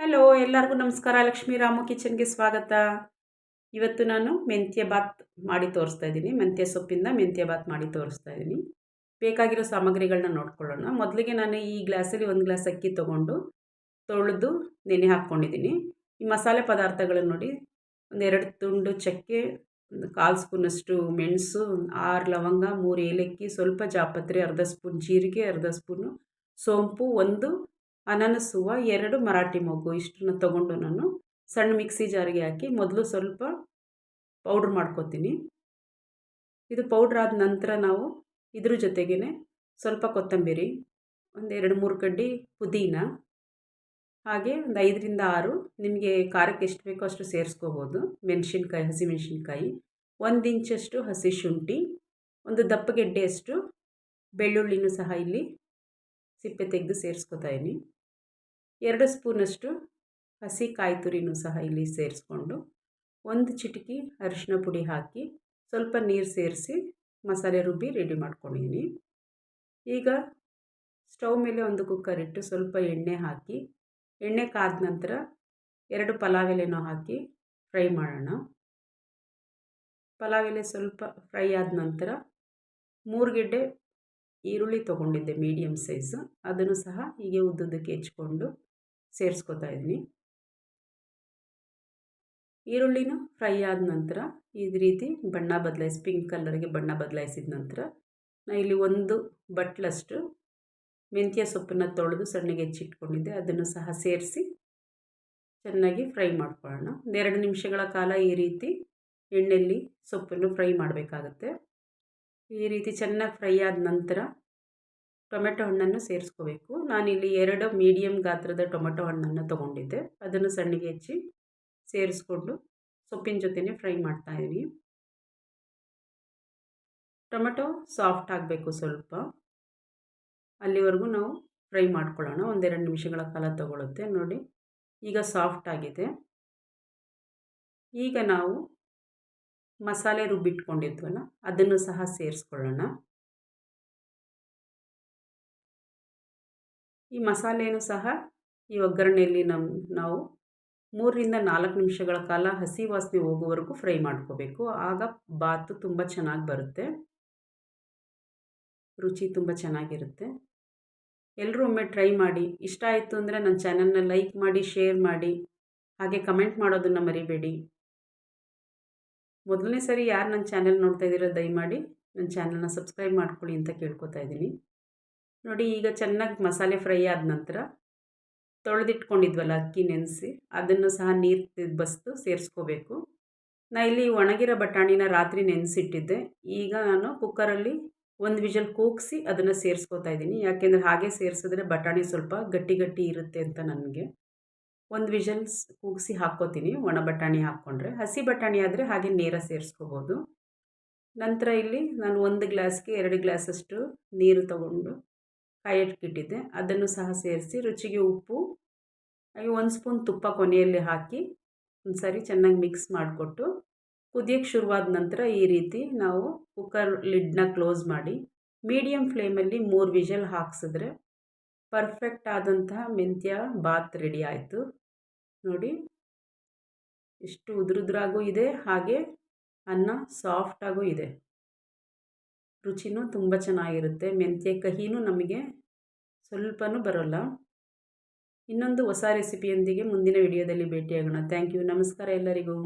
Hello ಎಲ್ಲರಿಗೂ ನಮಸ್ಕಾರ. ಲಕ್ಷ್ಮೀ ರಾಮು ಕಿಚನ್ಗೆ ಸ್ವಾಗತ. ಇವತ್ತು ನಾನು ಮೆಂತ್ಯ ಬಾತ್ ಮಾಡಿ ತೋರಿಸ್ತಾ ಇದ್ದೀನಿ. ಮೆಂತ್ಯ ಸೊಪ್ಪಿಂದ ಮೆಂತ್ಯ ಬಾತ್ ಮಾಡಿ ತೋರಿಸ್ತಾ ಇದ್ದೀನಿ. ಬೇಕಾಗಿರೋ ಸಾಮಗ್ರಿಗಳನ್ನ ನೋಡ್ಕೊಳ್ಳೋಣ. ಮೊದಲಿಗೆ ನಾನು ಈ ಗ್ಲಾಸಲ್ಲಿ ಒಂದು ಗ್ಲಾಸ್ ಅಕ್ಕಿ ತೊಗೊಂಡು ತೊಳೆದು ನೆನೆ ಹಾಕ್ಕೊಂಡಿದ್ದೀನಿ. ಈ ಮಸಾಲೆ ಪದಾರ್ಥಗಳನ್ನು ನೋಡಿ ಒಂದೆರಡು ತುಂಡು ಚಕ್ಕೆ, ಒಂದು ಕಾಲು ಸ್ಪೂನಷ್ಟು ಮೆಣಸು, ಆರು ಲವಂಗ, ಮೂರು ಏಲಕ್ಕಿ, ಸ್ವಲ್ಪ ಜಾಪತ್ರೆ, ಅರ್ಧ ಸ್ಪೂನ್ ಜೀರಿಗೆ, ಅರ್ಧ ಸ್ಪೂನು ಸೋಂಪು, ಒಂದು ಅನನಸುವ ಎರಡು ಮರಾಠಿ ಮೊಗ್ಗು ಇಷ್ಟನ್ನು ತಗೊಂಡು ನಾನು ಸಣ್ಣ ಮಿಕ್ಸಿ ಜಾರಿಗೆ ಹಾಕಿ ಮೊದಲು ಸ್ವಲ್ಪ ಪೌಡ್ರ್ ಮಾಡ್ಕೊತೀನಿ. ಇದು ಪೌಡ್ರ್ ಆದ ನಂತರ ನಾವು ಇದ್ರ ಜೊತೆಗೇ ಸ್ವಲ್ಪ ಕೊತ್ತಂಬರಿ, ಒಂದು ಎರಡು ಮೂರು ಕಡ್ಡಿ ಪುದೀನ, ಹಾಗೆ ಒಂದು ಐದರಿಂದ ಆರು ನಿಮಗೆ ಖಾರಕ್ಕೆ ಎಷ್ಟು ಬೇಕೋ ಅಷ್ಟು ಸೇರಿಸ್ಕೋಬೋದು. ಮೆಣಸಿನ್ಕಾಯಿ ಹಸಿಮೆಣಸಿನ್ಕಾಯಿ ಒಂದು ಇಂಚಷ್ಟು ಹಸಿ ಶುಂಠಿ, ಒಂದು ದಪ್ಪಗೆಡ್ಡೆಯಷ್ಟು ಬೆಳ್ಳುಳ್ಳಿನೂ ಸಹ ಇಲ್ಲಿ ಸಿಪ್ಪೆ ತೆಗೆದು ಸೇರಿಸ್ಕೋತಾ ಇದ್ದೀನಿ. ಎರಡು ಸ್ಪೂನಷ್ಟು ಹಸಿ ಕಾಯಿ ತುರಿನೂ ಸಹ ಇಲ್ಲಿ ಸೇರಿಸ್ಕೊಂಡು ಒಂದು ಚಿಟಿಕೆ ಅರಿಶಿನ ಪುಡಿ ಹಾಕಿ ಸ್ವಲ್ಪ ನೀರು ಸೇರಿಸಿ ಮಸಾಲೆ ರುಬ್ಬಿ ರೆಡಿ ಮಾಡ್ಕೊಂಡಿದ್ದೀನಿ. ಈಗ ಸ್ಟವ್ ಮೇಲೆ ಒಂದು ಕುಕ್ಕರ್ ಇಟ್ಟು ಸ್ವಲ್ಪ ಎಣ್ಣೆ ಹಾಕಿ, ಎಣ್ಣೆ ಕಾದ ನಂತರ ಎರಡು ಪಲಾವ್ ಎಲೆನೂ ಹಾಕಿ ಫ್ರೈ ಮಾಡೋಣ. ಪಲಾವ್ ಎಲೆ ಸ್ವಲ್ಪ ಫ್ರೈ ಆದ ನಂತರ ಮೂರು ಗೆಡ್ಡೆ ಈರುಳ್ಳಿ ತೊಗೊಂಡಿದ್ದೆ ಮೀಡಿಯಮ್ ಸೈಜ್. ಅದನ್ನು ಸಹ ಹೀಗೆ ಉದ್ದುದ್ದಕ್ಕೆ ಹೆಚ್ಕೊಂಡು ಸೇರಿಸ್ಕೊತಾ ಇದ್ದೀನಿ ಈರುಳ್ಳಿನ ಫ್ರೈ ಆದ ನಂತರ ಈ ರೀತಿ ಬಣ್ಣ ಬದಲಾಯಿಸಿ, ಪಿಂಕ್ ಕಲರ್ಗೆ ಬಣ್ಣ ಬದಲಾಯಿಸಿದ ನಂತರ ನಾನು ಇಲ್ಲಿ ಒಂದು ಬಟ್ಲಷ್ಟು ಮೆಂತ್ಯ ಸೊಪ್ಪನ್ನು ತೊಳೆದು ಸಣ್ಣಗೆ ಹೆಚ್ಚಿಟ್ಕೊಂಡಿದ್ದೆ ಅದನ್ನು ಸಹ ಸೇರಿಸಿ ಚೆನ್ನಾಗಿ ಫ್ರೈ ಮಾಡ್ಕೊಳ್ಳೋಣ. ಒಂದೆರಡು ನಿಮಿಷಗಳ ಕಾಲ ಈ ರೀತಿ ಎಣ್ಣೆಯಲ್ಲಿ ಸೊಪ್ಪನ್ನು ಫ್ರೈ ಮಾಡಬೇಕಾಗತ್ತೆ. ಈ ರೀತಿ ಚೆನ್ನಾಗಿ ಫ್ರೈ ಆದ ನಂತರ ಟೊಮೆಟೊ ಹಣ್ಣನ್ನು ಸೇರಿಸ್ಕೋಬೇಕು. ನಾನಿಲ್ಲಿ ಎರಡು ಮೀಡಿಯಮ್ ಗಾತ್ರದ ಟೊಮೆಟೊ ಹಣ್ಣನ್ನು ತೊಗೊಂಡಿದ್ದೆ. ಅದನ್ನು ಸಣ್ಣಗೆ ಹೆಚ್ಚಿ ಸೇರಿಸ್ಕೊಂಡು ಸೊಪ್ಪಿನ ಜೊತೆನೇ ಫ್ರೈ ಮಾಡ್ತಾ ಇದ್ದೀನಿ. ಟೊಮೆಟೊ ಸಾಫ್ಟ್ ಆಗಬೇಕು ಸ್ವಲ್ಪ. ಅಲ್ಲಿವರೆಗೂ ನಾವು ಫ್ರೈ ಮಾಡ್ಕೊಳ್ಳೋಣ. ಒಂದೆರಡು ನಿಮಿಷಗಳ ಕಾಲ ತಗೊಳುತ್ತೆ. ನೋಡಿ, ಈಗ ಸಾಫ್ಟ್ ಆಗಿದೆ. ಈಗ ನಾವು ಮಸಾಲೆ ರುಬ್ಬಿಟ್ಕೊಂಡಿದ್ವಲ್ಲ, ಅದನ್ನು ಸಹ ಸೇರಿಸ್ಕೊಳ್ಳೋಣ. ಈ ಮಸಾಲೆಯೂ ಸಹ ಈ ಒಗ್ಗರಣೆಯಲ್ಲಿ ನಮ್ಮ ನಾವು ಮೂರರಿಂದ ನಾಲ್ಕು ನಿಮಿಷಗಳ ಕಾಲ ಹಸಿ ವಾಸನೆ ಹೋಗುವವರೆಗೂ ಫ್ರೈ ಮಾಡ್ಕೋಬೇಕು. ಆಗ ಬಾತು ತುಂಬ ಚೆನ್ನಾಗಿ ಬರುತ್ತೆ. ರುಚಿ ತುಂಬ ಚೆನ್ನಾಗಿರುತ್ತೆ. ಎಲ್ಲರೂ ಒಮ್ಮೆ ಟ್ರೈ ಮಾಡಿ. ಇಷ್ಟ ಆಯಿತು ಅಂದರೆ ನನ್ನ ಚಾನಲ್ನ ಲೈಕ್ ಮಾಡಿ, ಶೇರ್ ಮಾಡಿ. ಹಾಗೆ ಕಮೆಂಟ್ ಮಾಡೋದನ್ನು ಮರಿಬೇಡಿ. ಮೊದಲನೇ ಸರಿ ಯಾರು ನನ್ನ ಚಾನೆಲ್ ನೋಡ್ತಾ ಇದ್ದೀರೋ ದಯಮಾಡಿ ನನ್ನ ಚಾನಲ್ನ ಸಬ್ಸ್ಕ್ರೈಬ್ ಮಾಡ್ಕೊಳ್ಳಿ ಅಂತ ಕೇಳ್ಕೊತಾ ಇದ್ದೀನಿ. ನೋಡಿ ಈಗ ಚೆನ್ನಾಗಿ ಮಸಾಲೆ ಫ್ರೈ ಆದ ನಂತರ ತೊಳೆದಿಟ್ಕೊಂಡಿದ್ವಲ್ಲ ಅಕ್ಕಿ ನೆನೆಸಿ, ಅದನ್ನು ಸಹ ನೀರು ಬಸ್ದು ಸೇರಿಸ್ಕೋಬೇಕು. ನಾ ಇಲ್ಲಿ ಒಣಗಿರೋ ಬಟಾಣಿನ ರಾತ್ರಿ ನೆನೆಸಿಟ್ಟಿದ್ದೆ. ಈಗ ನಾನು ಕುಕ್ಕರಲ್ಲಿ ಒಂದು ವಿಜಲ್ ಕೂಗಿಸಿ ಅದನ್ನು ಸೇರಿಸ್ಕೋತಾ ಇದ್ದೀನಿ. ಯಾಕೆಂದರೆ ಹಾಗೆ ಸೇರಿಸಿದ್ರೆ ಬಟಾಣಿ ಸ್ವಲ್ಪ ಗಟ್ಟಿ ಗಟ್ಟಿ ಇರುತ್ತೆ ಅಂತ ನನಗೆ. ಒಂದು ವಿಜಲ್ಸ್ ಕೂಗಿಸಿ ಹಾಕ್ಕೋತೀನಿ, ಒಣ ಬಟಾಣಿ ಹಾಕ್ಕೊಂಡ್ರೆ. ಹಸಿ ಬಟಾಣಿ ಆದರೆ ಹಾಗೆ ನೇರ ಸೇರಿಸ್ಕೋಬೋದು. ನಂತರ ಇಲ್ಲಿ ನಾನು ಒಂದು ಗ್ಲಾಸ್ಗೆ ಎರಡು ಗ್ಲಾಸಷ್ಟು ನೀರು ತಗೊಂಡು ಕಾಯಿಟ್ಕಿಟ್ಟಿದ್ದೆ ಅದನ್ನು ಸಹ ಸೇರಿಸಿ ರುಚಿಗೆ ಉಪ್ಪು, ಹಾಗೆ ಒಂದು ಸ್ಪೂನ್ ತುಪ್ಪ ಕೊನೆಯಲ್ಲಿ ಹಾಕಿ ಒಂದು ಸರಿ ಚೆನ್ನಾಗಿ ಮಿಕ್ಸ್ ಮಾಡಿಕೊಟ್ಟು ಕುದಿಯೋಕ್ಕೆ ಶುರುವಾದ ನಂತರ ಈ ರೀತಿ ನಾವು ಕುಕ್ಕರ್ ಲಿಡ್ನ ಕ್ಲೋಸ್ ಮಾಡಿ ಮೀಡಿಯಮ್ ಫ್ಲೇಮಲ್ಲಿ ಮೂರು ವಿಷಲ್ ಹಾಕ್ಸಿದ್ರೆ ಪರ್ಫೆಕ್ಟ್ ಆದಂತಹ ಮೆಂತ್ಯ ಬಾತ್ ರೆಡಿ ಆಯಿತು. ನೋಡಿ, ಎಷ್ಟು ಉದುರುದ್ರಾಗೂ ಇದೆ, ಹಾಗೆ ಅನ್ನ ಸಾಫ್ಟಾಗೂ ಇದೆ. ರುಚಿನೂ ತುಂಬ ಚೆನ್ನಾಗಿರುತ್ತೆ. ಮೆಂತ್ಯ, ಕಹಿನೂ ನಮಗೆ ಸ್ವಲ್ಪನೂ ಬರೋಲ್ಲ. ಇನ್ನೊಂದು ಹೊಸ ರೆಸಿಪಿಯೊಂದಿಗೆ ಮುಂದಿನ ವಿಡಿಯೋದಲ್ಲಿ ಭೇಟಿಯಾಗೋಣ. ಥ್ಯಾಂಕ್ ಯು ನಮಸ್ಕಾರ ಎಲ್ಲರಿಗೂ.